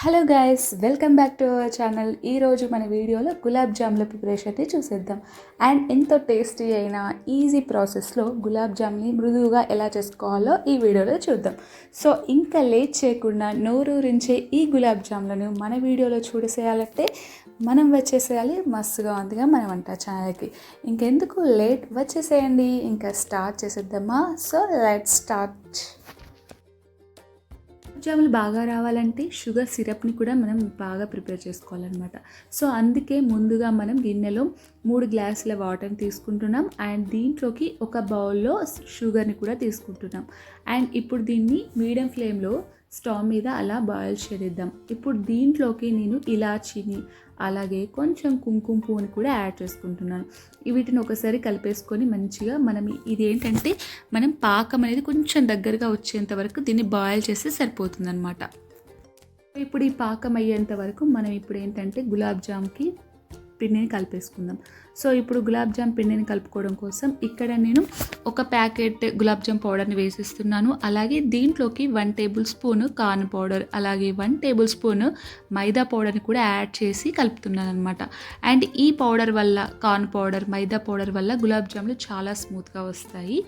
Hello guys welcome back to our channel ఈరోజు మన వీడియోలో గులాబ్ జాముల ప్రిపరేషన్ని చూసేద్దాం. అండ్ ఎంతో టేస్టీ అయిన ఈజీ ప్రాసెస్లో గులాబ్ జామ్ని మృదువుగా ఎలా చేసుకోవాలో ఈ వీడియోలో చూద్దాం. సో ఇంకా లేట్ చేయకుండా నోరూరించే ఈ గులాబ్ జాములను మన వీడియోలో చూడసేయాలంటే మనం వచ్చేసేయాలి మస్తుగా ఉందిగా మన వంట ఛానల్కి ఇంకెందుకు లేట్ వచ్చేసేయండి. ఇంకా స్టార్ట్ చేసేద్దామా? సో లెట్ స్టార్ట్ జాములు బాగా రావాలంటే షుగర్ సిరప్ని కూడా మనం బాగా ప్రిపేర్ చేసుకోవాలన్నమాట. సో అందుకే ముందుగా మనం గిన్నెలో మూడు గ్లాసుల వాటర్ని తీసుకుంటున్నాం. అండ్ దీంట్లోకి ఒక బౌల్లో షుగర్ని కూడా తీసుకుంటున్నాం. అండ్ ఇప్పుడు దీన్ని మీడియం ఫ్లేమ్లో స్టవ్ మీద అలా బాయిల్ చేద్దాం ఇప్పుడు దీంట్లోకి నేను ఇలాచీని అలాగే కొంచెం కుంకుమ పువ్వుని కూడా యాడ్ చేసుకుంటున్నాను. వీటిని ఒకసారి కలిపేసుకొని మంచిగా మనం ఇది ఏంటంటే మనం పాకం అనేది కొంచెం దగ్గరగా వచ్చేంత వరకు దీన్ని బాయిల్ చేస్తే సరిపోతుంది అనమాట ఇప్పుడు ఈ పాకం అయ్యేంత వరకు మనం ఇప్పుడు ఏంటంటే గులాబ్ జామ్కి పిండిని కలిపేసుకుందాం. సో ఇప్పుడు గులాబ్ జామ్ పిండిని కలుపుకోవడం కోసం ఇక్కడ నేను ఒక ప్యాకెట్ గులాబ్ జామ్ పౌడర్ని వేసిస్తున్నాను. అలాగే దీంట్లోకి one table spoon corn powder అలాగే వన్ టేబుల్ స్పూన్ మైదా పౌడర్ని కూడా యాడ్ చేసి కలుపుతున్నాను అనమాట అండ్ ఈ పౌడర్ వల్ల కార్న్ పౌడర్ మైదా పౌడర్ వల్ల గులాబ్ జామ్లు చాలా స్మూత్గా వస్తాయి.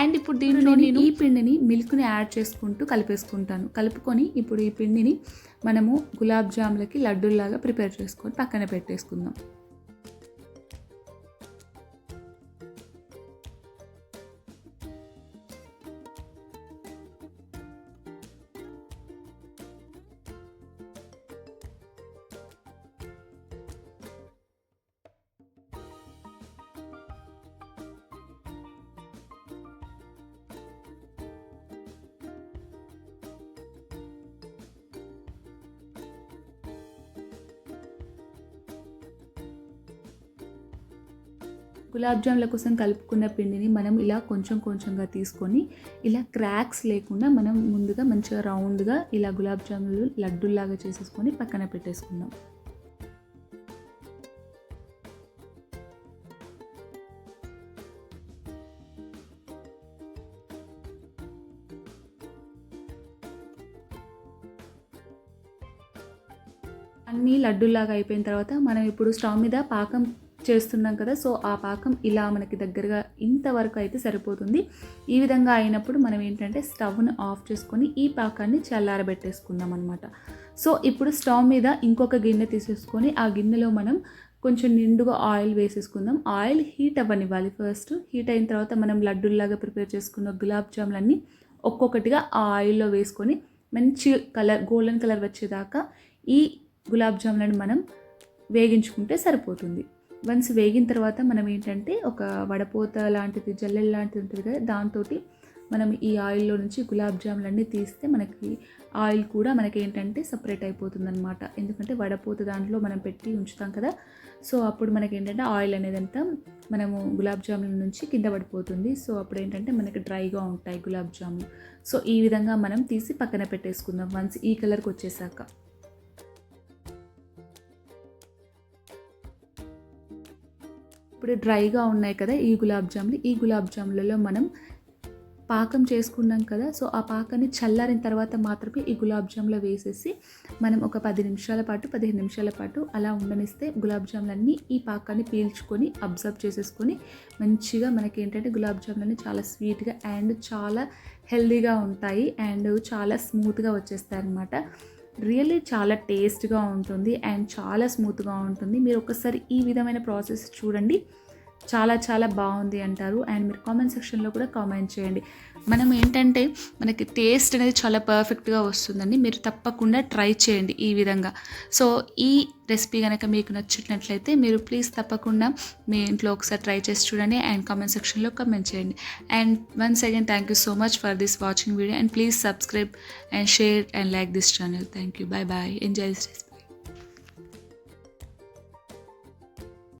అండ్ ఇప్పుడు దీంట్లో నేను ఈ పిండిని మిల్క్ని యాడ్ చేసుకుంటూ కలిపేసుకుంటాను. కలుపుకొని ఇప్పుడు ఈ పిండిని మనము గులాబ్ జాములకి లడ్డూల్లాగా ప్రిపేర్ చేసుకొని పక్కన పెట్టేసుకుందాం. గులాబ్ జామ్ల కోసం కలుపుకున్న పిండిని మనం ఇలా కొంచెం కొంచెంగా తీసుకొని ఇలా క్రాక్స్ లేకుండా మనం ముందుగా మంచిగా రౌండ్గా ఇలా గులాబ్ జాములు లడ్డూల్లాగా చేసేసుకొని పక్కన పెట్టేసుకుందాం. అన్నీ లడ్డూలాగా అయిపోయిన తర్వాత మనం ఇప్పుడు స్టవ్ మీద పాకం చేస్తున్నాం కదా. సో ఆ పాకం ఇలా మనకి దగ్గరగా ఇంతవరకు అయితే సరిపోతుంది. ఈ విధంగా అయినప్పుడు మనం ఏంటంటే స్టవ్ను ఆఫ్ చేసుకొని ఈ పాకాన్ని చల్లారబెట్టేసుకుందాం అనమాట సో ఇప్పుడు స్టవ్ మీద ఇంకొక గిన్నె తీసేసుకొని ఆ గిన్నెలో మనం కొంచెం నిండుగా ఆయిల్ వేసేసుకుందాం. ఆయిల్ హీట్ అవ్వనివ్వాలి ఫస్ట్. హీట్ అయిన తర్వాత మనం లడ్డూల్లాగా ప్రిపేర్ చేసుకున్న గులాబ్ జాములన్నీ ఒక్కొక్కటిగా ఆ ఆయిల్లో వేసుకొని మంచి కలర్ గోల్డెన్ కలర్ వచ్చేదాకా ఈ గులాబ్ జాములను మనం వేగించుకుంటే సరిపోతుంది. వన్స్ వేగిన తర్వాత మనం ఏంటంటే ఒక వడపోత లాంటిది జల్లెలు లాంటిది ఉంటుంది కదా దాంతో మనం ఈ ఆయిల్లో నుంచి గులాబ్ జాములన్నీ తీస్తే మనకి ఆయిల్ కూడా మనకి ఏంటంటే సపరేట్ అయిపోతుంది అనమాట ఎందుకంటే వడపోత దాంట్లో మనం పెట్టి ఉంచుతాం కదా సో అప్పుడు మనకి ఏంటంటే ఆయిల్ అనేది అంతా మనము గులాబ్ జాముల నుంచి కింద పడిపోతుంది. సో అప్పుడు ఏంటంటే మనకి డ్రైగా ఉంటాయి గులాబ్ జాములు. సో ఈ విధంగా మనం తీసి పక్కన పెట్టేసుకుందాం వన్స్ ఈ కలర్కి వచ్చేసాక. ఇప్పుడు డ్రైగా ఉన్నాయి కదా ఈ గులాబ్ జాములు. ఈ గులాబ్ జాములలో మనం పాకం చేసుకున్నాం కదా సో ఆ పాకాన్ని చల్లారిన తర్వాత మాత్రమే ఈ గులాబ్ జాములో వేసేసి మనం ఒక పది నిమిషాల పాటు పదిహేను నిమిషాల పాటు అలా ఉండనిస్తే గులాబ్ జాములన్నీ ఈ పాకాన్ని పీల్చుకొని అబ్జర్వ్ చేసేసుకొని మంచిగా మనకి ఏంటంటే గులాబ్ జాములన్నీ చాలా స్వీట్గా అండ్ చాలా హెల్దీగా ఉంటాయి అండ్ చాలా స్మూత్గా వచ్చేస్తాయి అన్నమాట రియల్లీ చాలా టేస్ట్గా ఉంటుంది అండ్ చాలా స్మూత్గా ఉంటుంది. మీరు ఒకసారి ఈ విధమైన ప్రాసెస్ చూడండి. చాలా చాలా బాగుంది అంటారు. అండ్ మీరు కామెంట్ సెక్షన్లో కూడా కామెంట్ చేయండి. మనం ఏంటంటే మనకి టేస్ట్ అనేది చాలా పర్ఫెక్ట్గా వస్తుందండి. మీరు తప్పకుండా ట్రై చేయండి ఈ విధంగా. సో ఈ రెసిపీ కనుక మీకు నచ్చినట్లయితే మీరు ప్లీజ్ తప్పకుండా మీ ఇంట్లో ఒకసారి ట్రై చేసి చూడండి అండ్ కామెంట్ సెక్షన్లో కామెంట్ చేయండి. And once again thank you so much for this watching video and please subscribe and share and like this channel. Thank you. Bye bye enjoy this